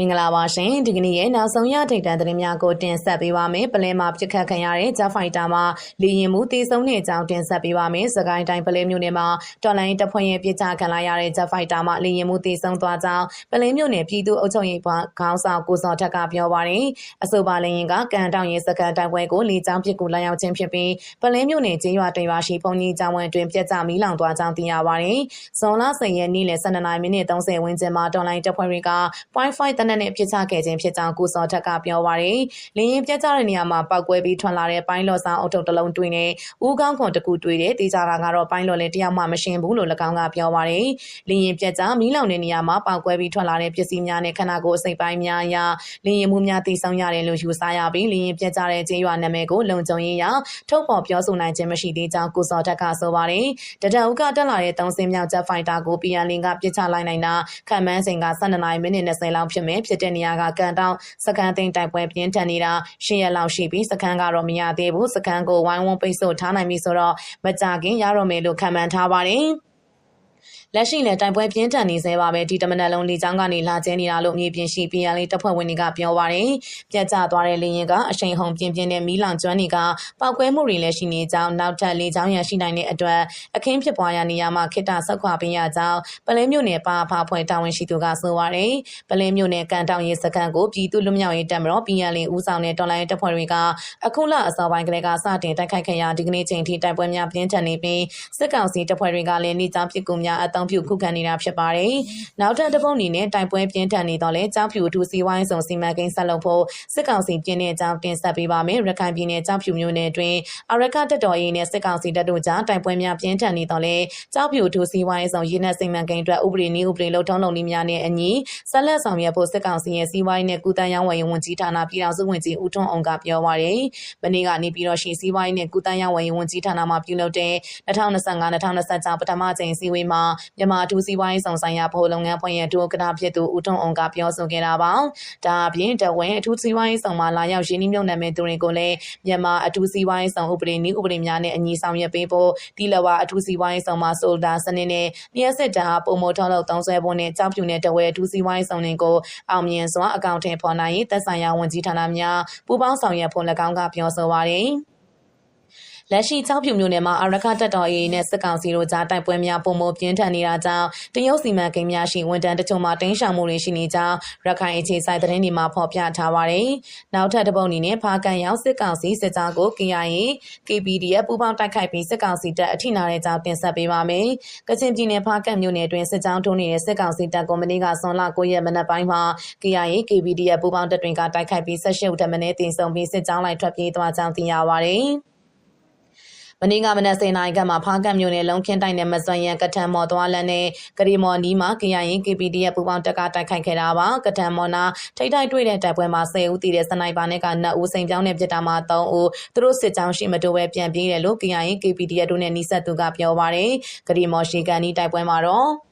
မင်္ဂလာပါရှင်ဒီကနေ့ရဲ့နောက်ဆုံးရထိတ်တန့်သတင်းများကိုတင်ဆက်ပေးပါမယ်ပလဲမှာပြစ်ခတ်ခံရတဲ့ဂျက်ဖိုက်တာမှာလေရင်မှုတေဆုံးတဲ့အကြောင်းတင်ဆက်ပေးပါမယ်စကိုင်းတိုင်းပလဲမြို့နယ်မှာတော်လိုင်းတပ်ဖွဲ့ရဲ့ပြစ်ချခံလိုက်ရတဲ့ဂျက်ဖိုက်တာမှာလေရင်မှုတေဆုံးသွားကြောင်းပလဲမြို့နယ်ပြည်သူ့အုပ်ချုပ်ရေးဘောင်းခေါင်းဆောင်ကိုစောထက်ကပြောပါတယ်အဆိုပါလေရင်ကကန်တောင်ရင်စကန်တိုက်ပွဲကိုလေကြောင်းပစ်ကူလာရောက်ခြင်းဖြစ်ပြီးပလဲမြို့နယ်ကျေးရွာတွေပါရှိပုံကြီးကျောင်းဝင်းတွင်ပြက်ကျမီးလောင်သွားကြောင်းသိရပါတယ်ဇွန်လ10ရက်နေ့လယ်12မိနစ်30ဝန်းကျင်မှာတော်လိုင်းတပ်ဖွဲ့တွေက Wi-Fi တနက်နဲ့ပြစ်ချခဲ့ခြင်းဖြစ်ကြောင်းကိုစောထက်ကပြောပါရယ်။လင်းရင်ပြတ်ကျတဲ့နေရာမှာပောက်ကွဲပြီးထွက်လာတဲ့ပိုင်းလော့ဆောင်အုတ်ထုပ်တစ်လုံးတွေ့နေဦးကောင်းခွန်တစ်ခုတွေ့တယ်။တေချာတာကတော့ပိုင်းလော့လည်းတယောက်မှမရှင်းဘူးလို့၎င်းကပြောပါရယ်။လင်းရင်ပြတ်ကျမီးလောင်တဲ့နေရာမှာပောက်ကွဲပြီးထွက်လာတဲ့ပစ္စည်းများနဲ့ခန္ဓာကိုယ်အစိတ်ပိုင်းများအရာလင်းရင်မှုများတည်ဆောင်ရတယ်လို့ယူဆရပြီးလင်းရင်ပြတ်ကျတဲ့ကျေးရွာနာမည်ကိုလုံခြုံရေးရထုတ်ဖော်ပြောဆိုနိုင်ခြင်းမရှိသေးကြောင်းကိုစောထက်ကဆိုပါရယ်။တတအုပ်ကတက်လာတဲ့သုံးစင်းမြောက်ဂျက်ဖိုက်တာကို PN လင်ကပြစ်ချလိုက်နိုင်တာခံမှန်းချိန်က12နာရီမိနစ်20လောက်ဖြစ်မယ်ဖြစ်တဲ့နေရာကကန်တောင်စကန်သိန်းတိုက်ပွဲပြင်းထန်နေတာရှင်းရလောက်ရှိပြီးစကန်ကတော့မရသေးဘူးစကန်ကိုဝိုင်းဝန်းပိတ်ဆို့ထားနိုင်ပြီဆိုတော့မကြခင်ရတော့မယ်လို့ခံမှန်းထားပါတယ် လက်ရှိလည်းတိုင်ပွဲပြင်းထန်နေသေးပါပဲဒီတမနက်လုံးလေကြောင်းကနေလာကျဲနေတာလို့မြေပြင်ရှိ PL တပ်ဖွဲ့ဝင်တွေကပြောပါတယ်ပြတ်ကျသွားတဲ့လေရင်ကအရှိန်ဟုန်ပြင်းပြင်းနဲ့မီးလောင်ကျွမ်းတွေကပောက်ကွဲမှုတွေလည်းရှိနေကြောင်းနောက်ထပ်လေကြောင်းရရှိနိုင်တဲ့အတွက်အခင်းဖြစ်ပွားရာနေရာမှာခိတဆောက်ခွာပေးရကြောင်းပလဲမြို့နယ်ပါဖာဖွဲ့တာဝန်ရှိသူကဆိုပါတယ်ပလဲမြို့နယ်ကန်တောင်ရေးစခန်းကိုပြည်သူ့လူမျိုးရေးတပ်မတော် PL ဦးဆောင်တဲ့တော်လိုင်းတပ်ဖွဲ့တွေကအခုလအစောပိုင်းကလေးကစတင်တိုက်ခိုက်ခဲ့ရာဒီကနေ့ချိန်ထိတိုက်ပွဲများပြင်းထန်နေပြီးစစ်ကောင်စီတပ်ဖွဲ့တွေကလည်းနေကြောင်းပစ်ကူများအသုံးပြုခုခံနေတာဖြစ်ပါတယ်။နောက်ထပ်တစ်ပုတ်အနေနဲ့တိုက်ပွဲပြင်းထန်နေတော့လဲကြောက်ဖြူအထူးစီဝိုင်းဆောင်စီမံကိန်းဆက်လုပ်ဖို့စစ်ကောင်စီပြင်းတဲ့အကြောင်းတင်ဆက်ပေးပါမယ်။ရခိုင်ပြည်နယ်ကြောက်ဖြူမြို့နယ်အတွင်းအရကတပ်တော်ရေးနဲ့စစ်ကောင်စီတပ်တို့ကြားတိုက်ပွဲများပြင်းထန်နေတော့လဲကြောက်ဖြူအထူးစီဝိုင်းဆောင်ရင်းနှက်စီမံကိန်းအတွက်ဥပဒေနည်းဥပဒေလုံထုံးလုံနည်းများနဲ့အညီဆက်လက်ဆောင်ရွက်ဖို့စစ်ကောင်စီရဲ့စီဝိုင်းနဲ့ကုသရေးဝန်ဝန်ကြီးဌာနပြည်ထောင်စုဝန်ကြီးဦးထွန်းအောင်ကပြောပါရယ်။မနေ့ကနေပြည်တော်ရှိစီဝိုင်းနဲ့ကုသရေးဝန်ဝန်ကြီးဌာနမှပြုလုပ်တဲ့2025-2026ပထမကြိမ်စီဝေးမှာမြန်မာအထူးစီးပွားရေးဆောင်ဆိုင်ရာဗဟိုလုပ်ငန်းဖွဲ့ရဲ့ဒုက္ကနာဖြစ်သူဦးထွန်းအောင်ကပြောဆိုခဲ့တာပါ။ဒါအပြင်တဝင်းအထူးစီးပွားရေးဆောင်မှာလာရောက်ရင်းနှီးမြှုပ်နှံမဲ့သူတွေကိုလည်းမြန်မာအထူးစီးပွားရေးဆောင်ဥပဒေနည်းဥပဒေများနဲ့အညီဆောင်ရွက်ပေးဖို့တီလဝါအထူးစီးပွားရေးဆောင်မှာဆိုဒါစနစ်နဲ့လျှက်စစ်တအားပုံမိုထောက်လောက်တောင်းဆွဲဖို့နဲ့ကြောက်ဖြူနဲ့တဝဲအထူးစီးပွားရေးဆောင်တွေကိုအောင်မြင်စွာအကောင့်ထဲပေါ်နိုင်သက်ဆိုင်ရာဝန်ကြီးဌာနများပူးပေါင်းဆောင်ရွက်ဖို့၎င်းကပြောဆိုပါတယ်။ လက်ရှိချောက်ဖြူမြို့နယ်မှာအရကတပ်တော် AA နဲ့စစ်ကောင်စီတို့ကြားတိုက်ပွဲများပုံမပြင်းထန်နေတာကြောင့်တရုတ်စီမံကိန်းများရှိဝန်တန်းတချို့မှာတင်းရှောင်မှုတွေရှိနေကြောင်းရခိုင်အခြေဆိုင်သတင်းတွေမှာဖော်ပြထားပါတယ်။နောက်ထပ်တစ်ပုတ်အနေနဲ့ဖားကန်ရောက်စစ်ကောင်စီစစ်ကြောကို KIA KPDF ပူးပေါင်းတိုက်ခိုက်ပြီးစစ်ကောင်စီတပ်အထိနာတဲ့ကြောင်းတင်ဆက်ပေးပါမယ်။ကချင်ပြည်နယ်ဖားကန်မြို့နယ်တွင်စစ်ကြောင်းထိုးနေတဲ့စစ်ကောင်စီတပ်ကုမ္ပဏီကဇွန်လ9ရက်မနက်ပိုင်းမှာ KIA KPDF ပူးပေါင်းတပ်တွေကတိုက်ခိုက်ပြီး18ဦးထပ်မံတင်ဆောင်ပြီးစစ်ကြောင်းလိုက်ထွက်ပြေးသွားကြောင်းသိရပါတယ်။ မနေ့ကမနက်10:00နာရီခန့်မှာဖားကတ်မြို့နယ်လုံးခင်းတိုင်းနယ်မစွန်ရန်ကထံမော်သွားလန်းနဲ့ကရီမော်နီးမှာ KIN KPD ရဲ့ပူပေါင်းတက်ကတိုက်ခိုက်ခဲ့တာပါကထံမော်နာထိတ်တိုက်တွေ့တဲ့တိုက်ပွဲမှာ10ဦးတည်တဲ့စနိုက်ပါနဲ့က9ဦးစိန်ပြောင်းနဲ့ပြစ်တာမှာ3ဦးသူတို့စစ်ကြောင်းရှိမတိုးပဲပြန်ပြေးတယ်လို့ KIN KPD ရဲ့တို့နဲ့နှိဆက်သူကပြောပါတယ်ကရီမော်ရှိကန်ဒီတိုက်ပွဲမှာတော့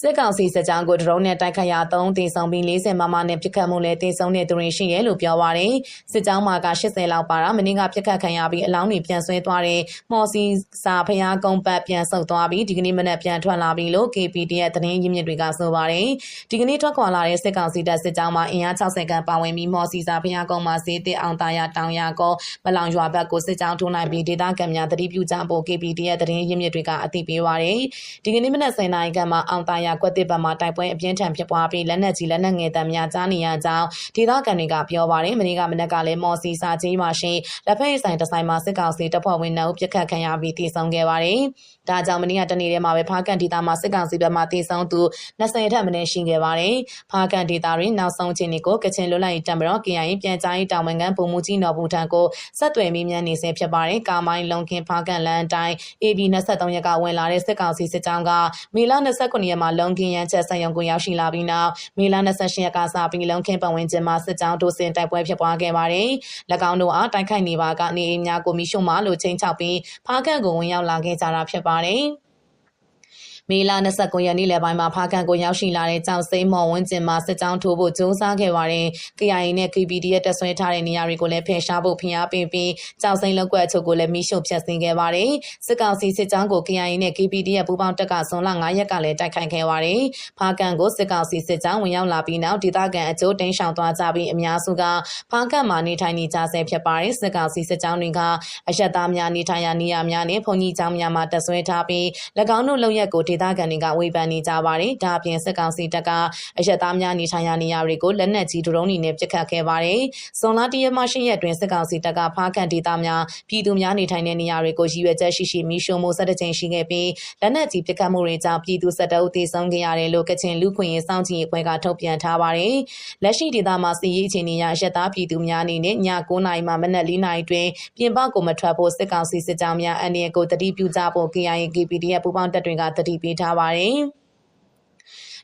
စစ်ကောင်စီစစ်ကြောင်းကိုဒရုန်းနဲ့တိုက်ခတ်ရာ3တင်ဆောင်ပြီး40မမနဲ့ပြစ်ခတ်မှုနဲ့တင်ဆောင်တဲ့သူတွေရှိရဲလို့ပြောပါရယ်စစ်ကြောင်းမှာက80လောက်ပါတာမင်းကပြစ်ခတ်ခံရပြီးအလောင်းတွေပြန်ဆွဲသွားတဲ့မော်စီစာဖျားကုန်းပတ်ပြန်ဆုတ်သွားပြီးဒီကနေ့မနက်ပြန်ထွက်လာပြီလို့ KPD ရဲ့သတင်းရင်းမြစ်တွေကဆိုပါရယ်ဒီကနေ့ထွက်ခွာလာတဲ့စစ်ကောင်စီတပ်စစ်ကြောင်းမှာအင်အား60ခန့်ပါဝင်ပြီးမော်စီစာဖျားကုန်းမှာဈေးတစ်အောင်တာယာတောင်ယာကောမလောင်ရွာဘက်ကိုစစ်ကြောင်းထိုးနိုင်ပြီးဒေသခံများတတိပြုကြဖို့ KPD ရဲ့သတင်းရင်းမြစ်တွေကအသိပေးပါရယ်ဒီကနေ့မနက်10:00နာရီခန့်မှာအောင်တာယာကွက်တစ်ဘက်မှာတိုက်ပွဲအပြင်းထန်ဖြစ်ပွားပြီးလက်နက်ကြီးလက်နက်ငယ်တံများကြားနေရကြောင်းဒေသခံတွေကပြောပါတယ်။မနေ့ကမနက်ကလည်းမော်စီစာကြီးမှာရှိလက်ဖက်ဆိုင်တဆိုင်မှာစစ်ကောင်စီတပ်ဖွဲ့ဝင်နှုတ်ပြစ်ခတ်ခံရပြီးတည်ဆုံခဲ့ပါတယ်။ ဒါကြောင့်မနေ့ကတနေ့တည်းမှာပဲဖားကန်ဒေသမှာစစ်ကောင်စီဘက်မှတည်ဆုံသူ20ထက်မနည်းရှိခဲ့ပါတယ်။ဖားကန်ဒေသတွင်နောက်ဆုံးချိန်ကိုကချင်လွတ်လပ်ရေးတပ်မတော် KIA ပြန်ကြားရေးတာဝန်ခံပုံမှုကြီးနော်ဘူးထံကိုဆက်သွယ်မိမြန်နေဆဲဖြစ်ပါတယ်။ကာမိုင်းလုံခင်ဖားကန်လန်အတိုင်း AB 23ရက်ကဝင်လာတဲ့စစ်ကောင်စီစစ်ကြောင်းကမေလ29ရက်မှာလုံခင်ရန်ချက်ဆက်ရုံကိုရောက်ရှိလာပြီးနောက်မေလ28ရက်ကစပြီးလုံခင်ပတ်ဝန်းကျင်မှာစစ်ကြောင်းဒိုစင်တိုက်ပွဲဖြစ်ပွားခဲ့ပါတယ်။၎င်းတို့အားတိုက်ခိုက်နေပါကနေအိမ်များကိုမိရှုံမလို့ချိန်ချောက်ပြီးဖားကန့်ကိုဝင်ရောက်လာခဲ့ကြတာဖြစ်ပါတယ်။ မေလ29ရက်နေ့လယ်ပိုင်းမှာဖားကန်ကိုရောက်ရှိလာတဲ့ကြောင်စိမ်းမော်ဝင်းကျင်မှာစစ်ကြောင်းထိုးဖို့ကြိုးစားခဲ့ပါတယ်။ KIA နဲ့ KPD ရဲ့တပ်ဆွဲထားတဲ့နေရာတွေကိုလည်းဖယ်ရှားဖို့ဖိအားပေးပြီးကြောင်စိမ်းလောက်ကွက်အချို့ကိုလည်းမိရှုဖျက်ဆီးခဲ့ပါတယ်။စစ်ကောင်စီစစ်ကြောင်းကို KIA နဲ့ KPD ရဲ့ပူးပေါင်းတပ်ကဇွန်လ9ရက်ကလည်းတိုက်ခိုက်ခဲ့ပါတယ်။ဖားကန်ကိုစစ်ကောင်စီစစ်ကြောင်းဝင်ရောက်လာပြီးနောက်ဒေသခံအချို့တင်းရှောင်သွားကြပြီးအများစုကဖားကန်မှာနေထိုင်နေကြဆဲဖြစ်ပါတယ်။စစ်ကောင်စီစစ်ကြောင်းတွေကအရက်သားများနေထိုင်ရာနေရာများနဲ့ဘုံကြီးကျောင်းများမှာတပ်ဆွဲထားပြီး၎င်းတို့လုံရက်ကိုဒေသခံတွေကဝေဖန်နေကြပါတယ်။ဒါအပြင်စစ်ကောင်စီတပ်ကအရက်သားများနေထိုင်ရာနေရာတွေကိုလက်နက်ကြီးဒရုန်းတွေနဲ့ပစ်ခတ်ခဲ့ပါတယ်။ဇွန်လတရက်မှရှိရက်တွင်စစ်ကောင်စီတပ်ကဖားကန်ဒေသများပြည်သူများနေထိုင်တဲ့နေရာတွေကိုရည်ရွယ်ချက်ရှိရှိမီးရှို့မှုဆက်တဲ့ချိန်ရှိခဲ့ပြီးလက်နက်ကြီးပစ်ခတ်မှုတွေကြောင့်ပြည်သူစစ်တပ်ဦးသေဆုံးခဲ့ရတယ်လို့ကချင်လူခွင့်ရေးစောင့်ကြည့်ရေးအဖွဲ့ကထုတ်ပြန်ထားပါတယ်။လက်ရှိဒေသမှာစီရေးအခြေအနေအရရက်သားပြည်သူများအနေနဲ့ည9:00နာရီမှမနက်4:00နာရီတွင်ပြင်ပကိုမထွက်ဖို့စစ်ကောင်စီစစ်ကြောင်းများအန္တရာယ်ကိုတတိပြုကြဖို့ KIA KPD ရဲ့ပူးပေါင်းတပ်တွေကတတိပေးထားပါတယ်။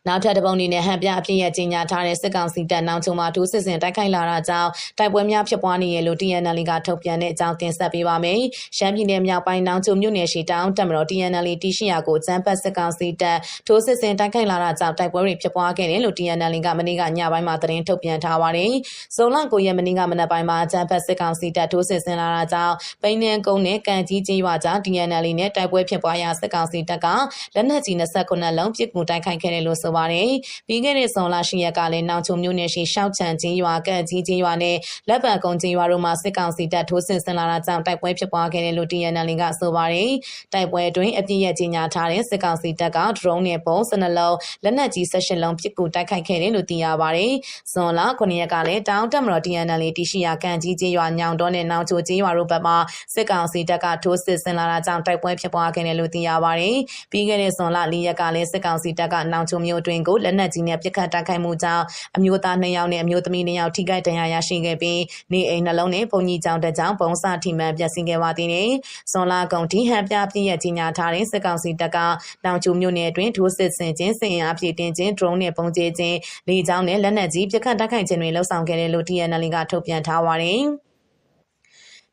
နောက်ထပ်တစ်ပုံအနေနဲ့ဟန်ပြအဖြစ်ရဲ့ကြီးညာထားတဲ့စစ်ကောင်စီတပ်နောင်ချုံမှာဒုစစ်စင်တိုက်ခိုက်လာတာကြောင့်တိုက်ပွဲများဖြစ်ပွားနေရလို့ TNL ကထုတ်ပြန်တဲ့အကြောင်းတင်ဆက်ပေးပါမယ်။ရှမ်းပြည်နယ်မြောက်ပိုင်းနောင်ချုံမြို့နယ်ရှိတောင်တက်မတော် TNL တီရှိယာကိုစံပတ်စစ်ကောင်စီတပ်ထိုးစစ်စင်တိုက်ခိုက်လာတာကြောင့်တိုက်ပွဲတွေဖြစ်ပွားခဲ့တယ်လို့ TNL ကမနေ့ကညပိုင်းမှာသတင်းထုတ်ပြန်ထားပါတယ်။ဇုံလ9ရက်မနေ့ကမနက်ပိုင်းမှာစံပတ်စစ်ကောင်စီတပ်ထိုးစစ်စင်လာတာကြောင့်ပိန်းနှန်းကုန်းနဲ့ကန်ကြီးကျေးရွာကြား TNL နဲ့တိုက်ပွဲဖြစ်ပွားရာစစ်ကောင်စီတပ်ကလက်နက်ကြီး29လုံးပစ်ကူတိုက်ခိုက်ခဲ့တယ်လို့ဆိုပါတယ်။ပြီးခဲ့တဲ့ဇွန်လ10ရက်ကလည်းနောင်ချုံမြို့နယ်ရှိရှောက်ချန်ချင်းရွာကန့်ကြီးချင်းရွာနဲ့လက်ပံကုန်းချင်းရွာတို့မှာစစ်ကောင်စီတပ်ထိုးစစ်ဆင်လာတာကြောင့်တိုက်ပွဲဖြစ်ပွားခဲ့တယ်လို့ TNL ကဆိုပါတယ်။တိုက်ပွဲအတွင်းအပြစ်ရကြီးညာထားတဲ့စစ်ကောင်စီတပ်ကဒရုန်းနဲ့ပုံစနလုံးလက်နက်ကြီး18လုံးပစ်ကူတိုက်ခိုက်ခဲ့တယ်လို့သိရပါတယ်။ဇွန်လ9ရက်ကလည်းတောင်တက်မတော် TNL တီရှိယာကန့်ကြီးချင်းရွာညောင်တော်နဲ့နောင်ချိုချင်းရွာတို့ဘက်မှာစစ်ကောင်စီတပ်ကထိုးစစ်ဆင်လာတာကြောင့်တိုက်ပွဲဖြစ်ပွားခဲ့တယ်လို့သိရပါတယ်။ပြီးခဲ့တဲ့ဇွန်လ4ရက်ကလည်းစစ်ကောင်စီတပ်ကနောင်ချိုမြို့တွင်ကိုလက်နက်ကြီးနဲ့ပစ်ခတ်တိုက်ခိုက်မှုကြောင့်အမျိုးသား2ယောက်နဲ့အမျိုးသမီး2ယောက်ထိခိုက်ဒဏ်ရာရရှိခဲ့ပြီးနေအိမ်နှလုံးနဲ့ဘုံကြီးကျောင်းတစ်ကျောင်းပုံစထိမှန်ပျက်စီးခဲ့ပါသေးတယ်။ဇွန်လကုန်ထိဟန်ပြပြည့်ရဲ့ကြီးညာထားတဲ့စစ်ကောင်စီတပ်ကတောင်ကျူမြို့နယ်အတွင်းထိုးစစ်ဆင်ခြင်းစင်အားဖြည့်တင်ခြင်း drone နဲ့ပုံကျဲခြင်းလေကြောင်းနဲ့လက်နက်ကြီးပစ်ခတ်တိုက်ခိုက်ခြင်းတွေလှုပ်ဆောင်ခဲ့တယ်လို့ TNL ကထုတ်ပြန်ထားပါတယ်။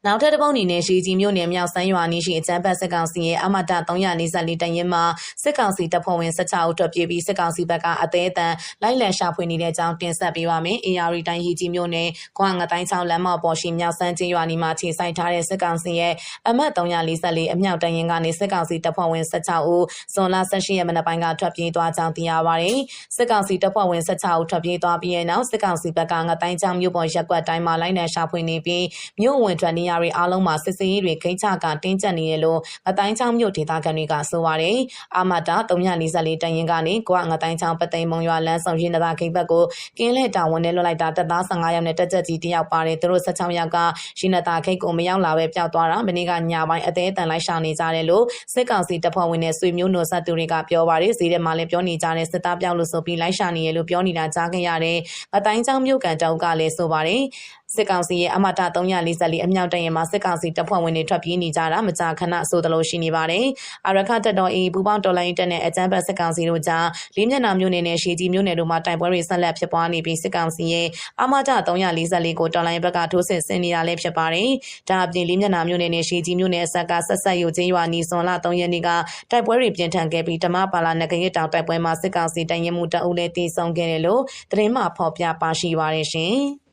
နောက်ထပ်တစ်ပုံအနေနဲ့ရှီကြီးမြို့နယ်မြောက်စမ်းရွာနီးရှိအကြမ်းဖက်စစ်ကောင်စီရဲ့အမတ344တရင်မှာစစ်ကောင်စီတပ်ဖွဲ့ဝင်16ဦးထွက်ပြေးပြီးစစ်ကောင်စီဘက်ကအသေးအတန်လိုက်လံရှာဖွေနေတဲ့အကြောင်းတင်ဆက်ပေးပါမယ်။ AR တိုင်းရီကြီးမြို့နယ်ခွာငတိုင်းချောင်းလမ်းမပေါ်ရှိမြောက်စမ်းချင်းရွာနီးမှာခြေဆိုင်ထားတဲ့စစ်ကောင်စီရဲ့အမတ်344အမြောက်တရင်ကနေစစ်ကောင်စီတပ်ဖွဲ့ဝင်16ဦးဇွန်လ18ရက်မနက်ပိုင်းကထွက်ပြေးသွားကြောင်းသိရပါတယ်။စစ်ကောင်စီတပ်ဖွဲ့ဝင်16ဦးထွက်ပြေးသွားပြီးတဲ့နောက်စစ်ကောင်စီဘက်ကငတိုင်းချောင်းမြို့ပေါ်ရက်ကွက်တိုင်းမှာလိုက်လံရှာဖွေနေပြီးမြို့ဝင်ထွက်နေရတွေအားလုံးမှာစစ်စရေးတွေခိချကတင်းကျပ်နေတယ်လို့ငတိုင်းချောင်းမြို့ဒေသခံတွေကဆိုပါတယ်။အာမတာ344တရင်ကနေကွာငတိုင်းချောင်းပသိမ်မုံရွာလမ်းဆောင်ရင်းသာခိဘက်ကိုကင်းလက်တာဝန်နဲ့လွတ်လိုက်တာတပ်သား15ယောက်နဲ့တက်ကြက်ကြီးတယောက်ပါတယ်သူတို့16ယောက်ကရင်းသာခိကိုမရောက်လာပဲပျောက်သွားတာမနေ့ကညပိုင်းအသေးအတန်လိုက်ရှာနေကြတယ်လို့စစ်ကောင်စီတပ်ဖွဲ့ဝင်နဲ့ဆွေမျိုးနှုတ်ဆက်သူတွေကပြောပါတယ်ဈေးထဲမှာလည်းပြောနေကြတဲ့စစ်သားပြောက်လို့ဆိုပြီးလိုက်ရှာနေရလို့ပြောနေတာကြားခဲ့ရတယ်။ငတိုင်းချောင်းမြို့ကန်တောက်ကလည်းဆိုပါတယ်။စစ်ကောင်စီရဲ့အမတာ344အမြောက်တရင်မှာစစ်ကောင်စီတပ်ဖွဲ့ဝင်တွေထွက်ပြေးနေကြတာမကြာခဏဆိုသလိုရှိနေပါတယ်။အာရခတက်တော်အေးပူပေါင်းတော်လိုင်းတက်နဲ့အကြမ်းဖက်စစ်ကောင်စီတို့ကြားလေးမျက်နှာမျိုးနယ်နဲ့ရှေကြီးမျိုးနယ်တို့မှာတိုက်ပွဲတွေဆက်လက်ဖြစ်ပွားနေပြီးစစ်ကောင်စီရဲ့အမတာ344ကိုတော်လိုင်းဘက်ကထိုးစစ်ဆင်နေတာလည်းဖြစ်ပါတယ်။ဒါအပြင်လေးမျက်နှာမျိုးနယ်နဲ့ရှေကြီးမျိုးနယ်အဆက်ကဆက်ဆက်ယူချင်းရွာနီစွန်လ3ရက်နေ့ကတိုက်ပွဲတွေပြင်းထန်ခဲ့ပြီးဓမ္မပါလာနဂရတောင်တိုက်ပွဲမှာစစ်ကောင်စီတိုင်ရင်မှုတအုပ်လည်းတည်ဆုံခဲ့တယ်လို့သတင်းမှဖော်ပြပါရှိပါတယ်ရှင်။